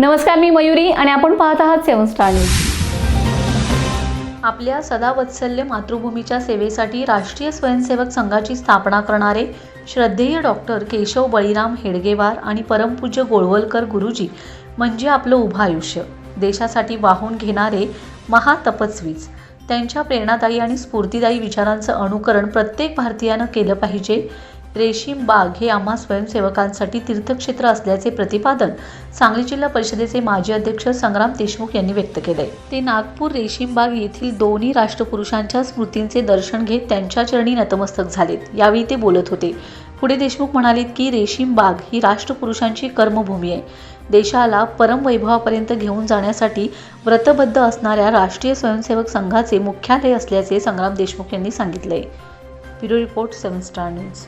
नमस्कार मी मयुरी आणि आपण पाहत आहात सेवन स्टार न्यूज. आपल्या सदावत्सल्य मातृभूमीच्या सेवेसाठी राष्ट्रीय स्वयंसेवक संघाची स्थापना करणारे श्रद्धेय डॉक्टर केशव बळीराम हेडगेवार आणि परमपूज्य गोळवलकर गुरुजी म्हणजे आपलं उभं आयुष्य. देशासाठी वाहून घेणारे महातपस्वीच. त्यांच्या प्रेरणादायी आणि स्फूर्तीदायी विचारांचं अनुकरण प्रत्येक भारतीयानं केलं पाहिजे. रेशीम बाग हे आम्हा स्वयंसेवकांसाठी तीर्थक्षेत्र असल्याचे प्रतिपादन सांगली जिल्हा परिषदेचे माजी अध्यक्ष संग्राम देशमुख यांनी व्यक्त केले. ते नागपूर रेशीम बाग येथील दोन्ही राष्ट्रपुरुषांच्या स्मृतींचे दर्शन घेत त्यांच्या चरणी नतमस्तक झालेत. यावेळी ते बोलत होते. पुढे देशमुख म्हणालेत की रेशीम बाग ही राष्ट्रपुरुषांची कर्मभूमी आहे. देशाला परमवैभवापर्यंत घेऊन जाण्यासाठी व्रतबद्ध असणाऱ्या राष्ट्रीय स्वयंसेवक संघाचे मुख्यालय असल्याचे संग्राम देशमुख यांनी सांगितले. Bureau report seven star news.